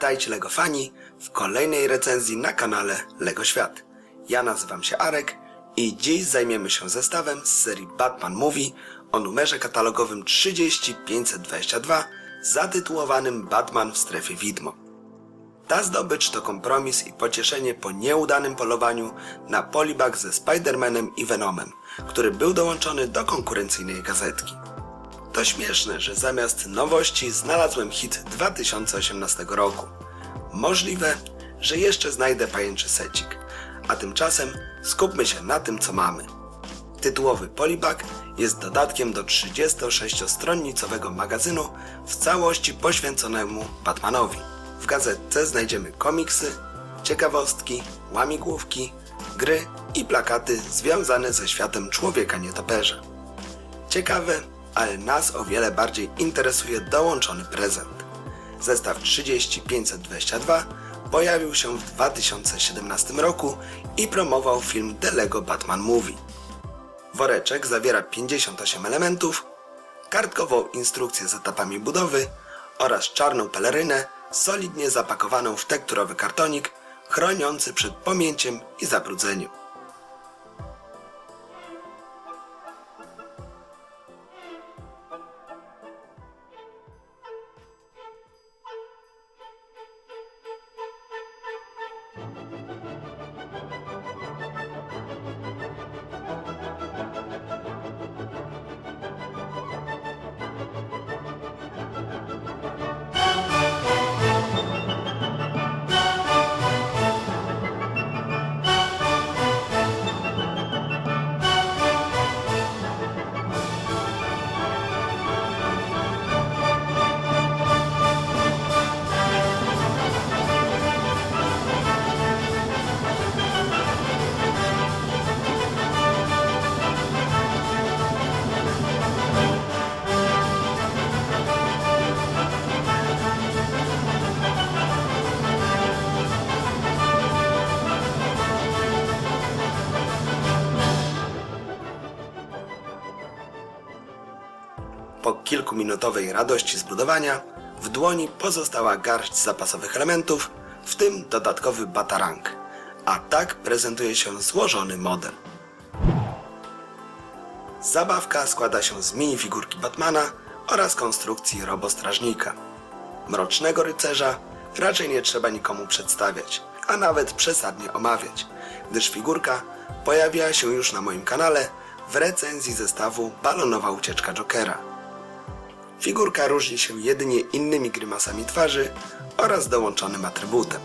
Witajcie LEGO fani w kolejnej recenzji na kanale LEGO Świat. Ja nazywam się Arek i dziś zajmiemy się zestawem z serii Batman Movie o numerze katalogowym 30522 zatytułowanym Batman w strefie widmo. Ta zdobycz to kompromis i pocieszenie po nieudanym polowaniu na polibag ze Spider-Manem i Venomem, który był dołączony do konkurencyjnej gazetki. To śmieszne, że zamiast nowości znalazłem hit 2018 roku. Możliwe, że jeszcze znajdę pajęczy secik, a tymczasem skupmy się na tym, co mamy. Tytułowy polibag jest dodatkiem do 36-stronnicowego magazynu w całości poświęconemu Batmanowi. W gazetce znajdziemy komiksy, ciekawostki, łamigłówki, gry i plakaty związane ze światem człowieka nietoperza. Ciekawe, ale nas o wiele bardziej interesuje dołączony prezent. Zestaw 30522 pojawił się w 2017 roku i promował film The Lego Batman Movie. Woreczek zawiera 58 elementów, kartkową instrukcję z etapami budowy oraz czarną pelerynę solidnie zapakowaną w tekturowy kartonik chroniący przed pomięciem i zabrudzeniem. Po kilkuminutowej radości z budowania, w dłoni pozostała garść zapasowych elementów, w tym dodatkowy batarang. A tak prezentuje się złożony model. Zabawka składa się z minifigurki Batmana oraz konstrukcji robostrażnika. Mrocznego rycerza raczej nie trzeba nikomu przedstawiać, a nawet przesadnie omawiać, gdyż figurka pojawiła się już na moim kanale w recenzji zestawu Balonowa ucieczka Jokera. Figurka różni się jedynie innymi grymasami twarzy oraz dołączonym atrybutem.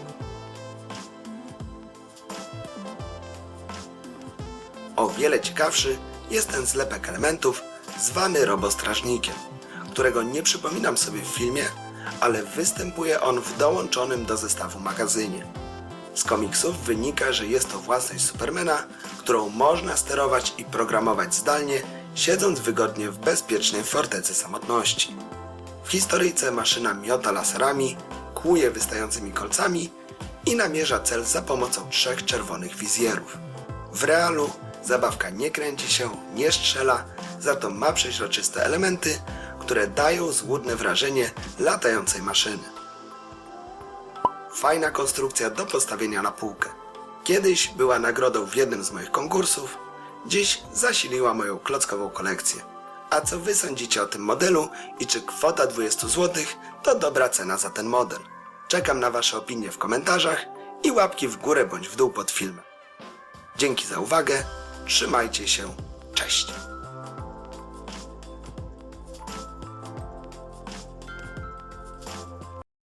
O wiele ciekawszy jest ten zlepek elementów zwany robostrażnikiem, którego nie przypominam sobie w filmie, ale występuje on w dołączonym do zestawu magazynie. Z komiksów wynika, że jest to własność Supermana, którą można sterować i programować zdalnie, siedząc wygodnie w bezpiecznej fortecy samotności. W historyjce maszyna miota laserami, kłuje wystającymi kolcami i namierza cel za pomocą trzech czerwonych wizjerów. W realu zabawka nie kręci się, nie strzela, za to ma przeźroczyste elementy, które dają złudne wrażenie latającej maszyny. Fajna konstrukcja do postawienia na półkę. Kiedyś była nagrodą w jednym z moich konkursów, dziś zasiliła moją klockową kolekcję. A co wy sądzicie o tym modelu i czy kwota 20 zł to dobra cena za ten model? Czekam na wasze opinie w komentarzach i łapki w górę bądź w dół pod filmem. Dzięki za uwagę, trzymajcie się, cześć!